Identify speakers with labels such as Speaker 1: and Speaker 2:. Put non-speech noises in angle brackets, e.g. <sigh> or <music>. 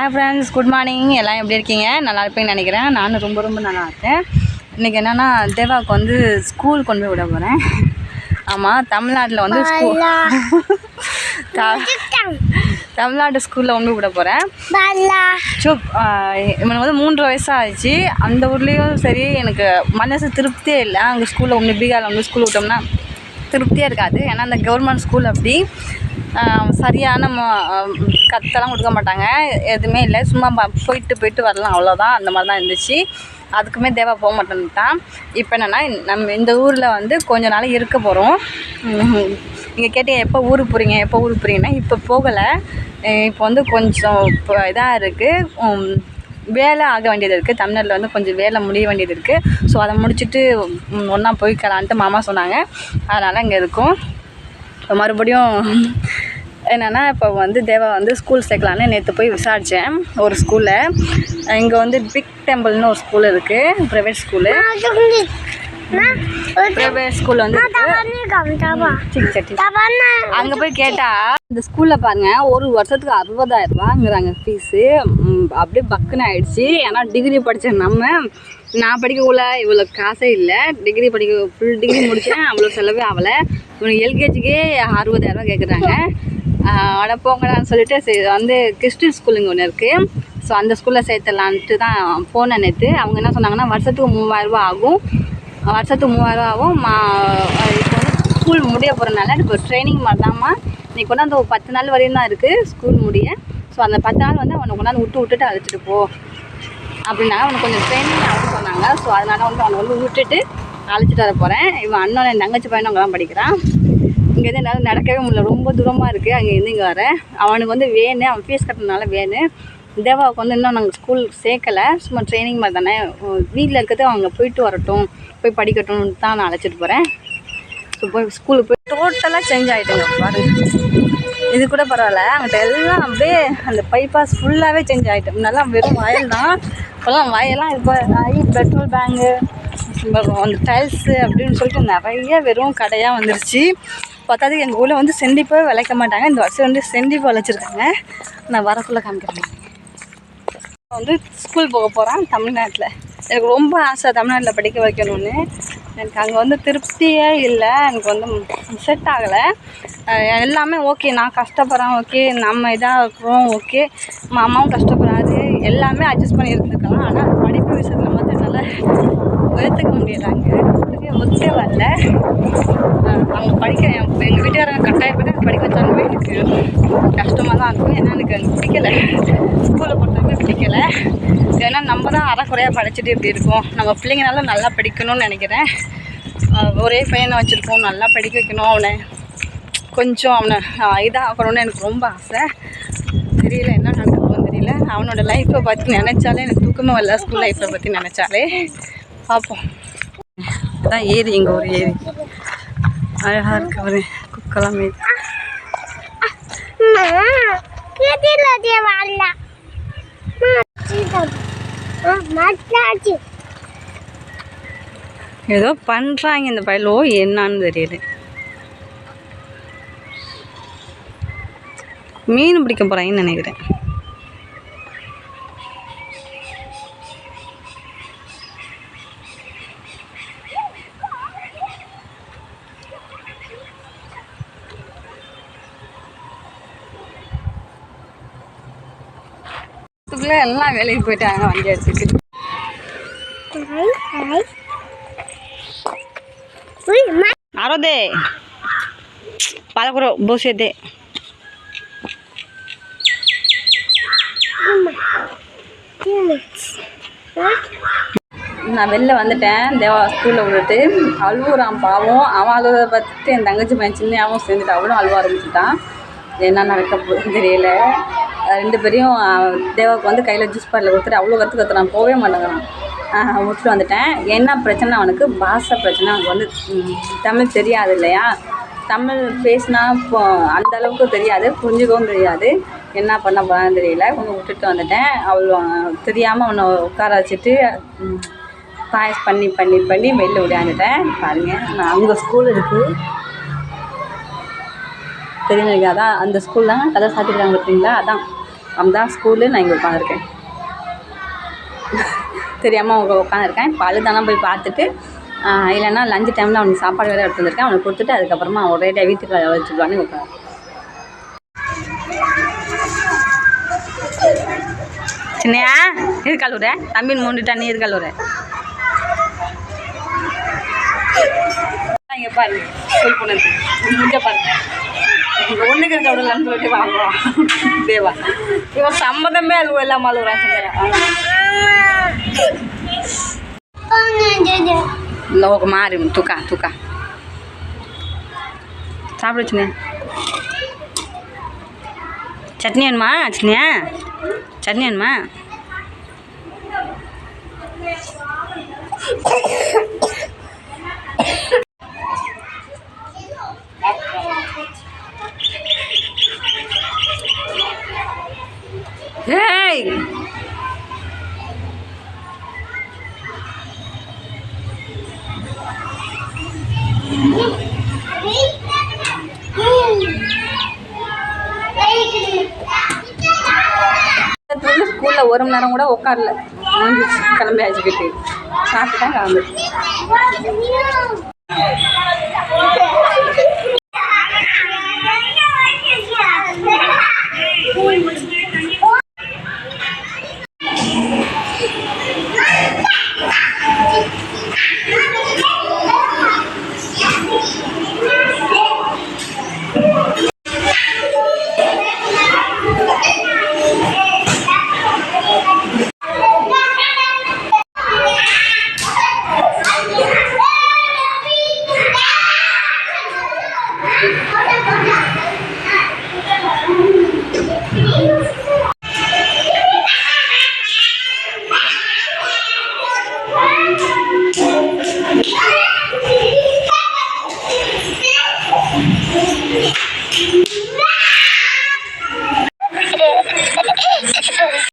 Speaker 1: Hi friends good morning எல்லாம் எப்படி இருக்கீங்க? நல்லா இருப்பீங்கன்னு நினைக்கிறேன். நானும் ரொம்ப ரொம்ப நல்லா இருக்கேன். இன்றைக்கி என்னென்னா தேவாவுக்கு வந்து ஸ்கூல் கொண்டு போய் விட போகிறேன் ஆமாம் தமிழ்நாட்டில் வந்து ஸ்கூல் <laughs> தமிழ்நாட்டு ஸ்கூலில் கொண்டு போய் விட போகிறேன் சுப் இவனுக்கு வந்து மூன்று வயசு ஆயிடுச்சு அந்த ஊர்லேயும் சரி எனக்கு மனசு திருப்தியே இல்லை. அங்கே ஸ்கூலில் ஒன்று பீகாரில் வந்து ஸ்கூல் விட்டோம்னா திருப்தியாக இருக்காது. ஏன்னா அந்த கவர்மெண்ட் ஸ்கூல் அப்படி சரியான கத்தெல்லாம் கொடுக்க மாட்டாங்க. எதுவுமே இல்லை. சும்மா போயிட்டு போயிட்டு வரலாம். அவ்வளோதான் அந்த மாதிரி தான் இருந்துச்சு. அதுக்குமே தேவா போக மாட்டேன்ட்டான் இப்போ என்னென்னா நம்ம இந்த ஊரில் வந்து கொஞ்ச நாள் இருக்க போகிறோம் நீங்கள் கேட்டீங்க எப்போ ஊருக்கு போகிறீங்க எப்போ ஊருக்கு போகிறீங்கன்னா இப்போ போகலை. இப்போ வந்து கொஞ்சம் இப்போ இதாக இருக்குது வேலை ஆக வேண்டியது இருக்குது தமிழ்நாட்டில் வந்து கொஞ்சம் வேலை முடிய வேண்டியது இருக்குது ஸோ அதை முடிச்சுட்டு ஒன்றா போய்க்கலான்ட்டு மாமா சொன்னாங்க. அதனால் இங்கே இருக்கும். இப்போ மறுபடியும் என்னென்னா இப்போ வந்து தேவா வந்து ஸ்கூல் சேர்க்கலான்னு நேற்று போய் விசாரித்தேன் ஒரு ஸ்கூலில் இங்கே வந்து பிக் டெம்பிள்னு ஒரு ஸ்கூல் இருக்குது ப்ரைவேட் ஸ்கூலு ப்ரைவேட் ஸ்கூல் வந்து அங்கே போய் கேட்டால் இந்த ஸ்கூலில் பாருங்க ஒரு வருஷத்துக்கு அறுபதாயிரம் ரூபாங்கிறாங்க ஃபீஸு அப்படியே பக்குன்னு ஆயிடுச்சு. ஏன்னா டிகிரி படித்த நம்ம நான் படிக்கக்குள்ள இவ்வளோ காசே இல்லை. டிகிரி படிக்க ஃபுல் டிகிரி முடித்தேன் அவ்வளோ செலவே ஆகலை. இவனுக்கு எல்கேஜிக்கே அறுபதாயிரரூபா கேட்குறாங்க அட போங்கடான்னு சொல்லிட்டு சரி வந்து கிறிஸ்டின் ஸ்கூல் இங்கே ஒன்று இருக்குது ஸோ அந்த ஸ்கூலில் சேர்த்துலான்ட்டு தான் போனேன் நேற்று அவங்க என்ன சொன்னாங்கன்னா வருஷத்துக்கு மூவாயிரரூபா ஆகும். வருஷத்துக்கு மூவாயிரம் ஆகும் மா இப்போ வந்து ஸ்கூல் முடிய போகிறனால இப்போ ட்ரைனிங் மாதிரி தான்மா நீ கொண்டாந்து ஒரு பத்து நாள் வரையும் தான் இருக்குது ஸ்கூல் முடிய. ஸோ அந்த பத்து நாள் வந்து அவனை கொண்டாந்து விட்டு விட்டுட்டு அழைச்சிட்டு போ. அப்படின்னா அவனுக்கு கொஞ்சம் ட்ரைனிங் ஆகும் சொன்னாங்க. ஸோ அதனால் வந்து அவனை வந்து விட்டுட்டு அழைச்சிட்டு வர போகிறேன் இவன் அண்ணன் என் தங்கச்சி பையனும் அங்கே தான் படிக்கிறான். இங்கேருந்து என்னால் நடக்கவே முடியல. ரொம்ப தூரமாக இருக்குது அங்கேருந்து இங்கே வரேன் அவனுக்கு வந்து வேணு. அவன் ஃபீஸ் கட்டினால வேணு. தேவாவுக்கு வந்து இன்னும் நாங்கள் ஸ்கூல் சேர்க்கலை. சும்மா ட்ரைனிங் மாதிரி தானே. வீட்டில் இருக்கிறது அவங்க போயிட்டு வரட்டும் போய் படிக்கட்டும்னு தான் நான் அழைச்சிட்டு போகிறேன் ஸோ போய் ஸ்கூலுக்கு போய் டோட்டலாக சேஞ்ச் ஆகிட்டேங்க பாருங்க. இது கூட பரவாயில்ல. அங்கிட்ட எல்லாம் அப்படியே அந்த பைபாஸ் ஃபுல்லாகவே சேஞ்ச் ஆகிட்டு முன்னெல்லாம் வெறும் வயல் தான். இப்போல்லாம் வயல்லாம் இப்போ ஆகி பெட்ரோல் பேங்கு அந்த டைல்ஸு அப்படின்னு சொல்லிட்டு நிறைய வெறும் கடையாக வந்துருச்சு. பார்த்தாது எங்கள் ஊரில் வந்து செண்டிப்பே விளைக்க மாட்டாங்க. இந்த வருஷம் வந்து செண்டிப்பு விளைச்சிருக்காங்க. நான் வரக்குள்ளே காமிக்கிறேன். வந்து ஸ்கூல் போக போகிறேன் தமிழ்நாட்டில். எனக்கு ரொம்ப ஆசை தமிழ்நாட்டில் படிக்க வைக்கணும்னு. எனக்கு அங்கே வந்து திருப்தியே இல்லை. எனக்கு வந்து செட் ஆகலை. எல்லாமே ஓகே நான் கஷ்டப்படுறேன் ஓகே நம்ம இதாக இருக்கிறோம் ஓகே மாமாவும் கஷ்டப்படுறாரு எல்லாமே அட்ஜஸ்ட் பண்ணி இருந்துக்கலாம் ஆனால் படிப்பு விஷயத்தில் மட்டும் என்னால் உயர்த்துக்க முடியலாங்க. ஒத்தே வரல. படிக்கிறேன். எங்கள் வீட்டுக்காரங்க கட்டாயப்பட்டு எனக்கு படிக்க வச்சாலுமே எனக்கு கஷ்டமாக தான் இருக்கும். ஏன்னா எனக்கு அங்கே பிடிக்கல. ஸ்கூலில் பொறுத்தவரை பிடிக்கல. ஏன்னா நம்ம தான் அறக்குறையாக படிச்சுட்டு இப்படி இருக்கோம். நம்ம பிள்ளைங்கனால நல்லா படிக்கணும்னு நினைக்கிறேன். ஒரே பையனை வச்சுருக்கோம். நல்லா படிக்க வைக்கணும் அவனை. கொஞ்சம் அவனை இதாகணும்னு எனக்கு ரொம்ப ஆசை. தெரியல என்ன நடக்க போகுதுன்னு தெரியல. அவனோட லைஃப்பை பற்றி நினச்சாலே எனக்கு தூக்கமாக வரல. ஸ்கூல் லைஃப்பை பற்றி நினச்சாலே. பார்ப்போம். அதான் ஏரி எங்கள் ஒரு ஏரி. அழகாக இருக்கு ஒரு குக்கெல்லாம் மீது ஏதோ பண்ணுறாங்க இந்த பயிலோ என்னான்னு தெரியல மீன் பிடிக்க போகிறாங்கன்னு நினைக்கிறேன் இதுக்குள்ளே எல்லாம் வேலைக்கு போயிட்டாங்க வண்டி எடுத்துக்கிட்டு আরো দে ভালো করে বসে দে நான் வெளில வந்துட்டேன் தேவா ஸ்கூலில் விட்டுட்டு அழுவுறான் பாவம் அவன் அழுவதை பார்த்துட்டு என் தங்கச்சி பையன் சின்னையாவும் சேர்ந்துட்டு அவளும் அழுவ ஆரம்பிச்சுட்டான் என்ன நடக்க போகுதுன்னு தெரியல அஹ் ரெண்டு பேரையும் தேவாவுக்கு வந்து கையில் ஜூஸ் பாட்டில் கொடுத்துட்டு அவ்வளோ கற்று நான் போகவே மாட்டேங்கிறான். முடிச்சுட்டு விட்டுட்டு வந்துட்டேன். என்ன பிரச்சனை? அவனுக்கு பாஷை பிரச்சனை. அவனுக்கு வந்து தமிழ் தெரியாது இல்லையா? தமிழ் பேசினா இப்போ அந்த அளவுக்கு தெரியாது. புரிஞ்சுக்கவும் தெரியாது. என்ன பண்ண போகிறான்னு தெரியல. கொஞ்சம் விட்டுட்டு வந்துட்டேன். அவ்வளோ தெரியாமல் அவனை உட்கார வச்சுட்டு பாயஸ் பண்ணி பண்ணி பண்ணி வெளில விளையாண்டுட்டேன் பாருங்கள் நான் அவங்க ஸ்கூல் இருக்குது தெரியுங்க அதான் அந்த ஸ்கூல் தான் கதை சாத்திருக்காங்க பார்த்தீங்களா? அதான். அம்தான் ஸ்கூலு நான் இங்கே உட்காந்துருக்கேன். தெரியாமல் அவங்க உட்காந்துருக்கேன். இப்போ அழுதானா போய் பார்த்துட்டு இல்லைன்னா லஞ்ச் டைமில் அவனுக்கு சாப்பாடு வேறு எடுத்து வந்திருக்கேன். அவனுக்கு கொடுத்துட்டு அதுக்கப்புறமா ஒரேடியாக வீட்டுக்கு வச்சுக்கலான்னு உட்காந்து சின்னையா எது கழுவுற மூண்டுட்டா நீ எது இங்கே பாருங்க ஸ்கூல் போனது முடிஞ்ச பாரு. ஒன்றுக்கு இருக்க விடலான்னு சொல்லிட்டு வாங்குவான் தேவா இவன் சம்மதமே அழுவ இல்லாமல் அழுகுறான் சின்னையா லோக மாறி துக்கா துக்கா சாப்பிடு சின்ன சட்னி வேணுமா சின்னியா சட்னி வேணுமா ஸ்கூலில் ஒரு மணி நேரம் கூட உட்காரல முடிஞ்சிச்சு கிளம்பி ஆச்சுக்கிட்டு சாப்பிட்டு தான் கிளம்பு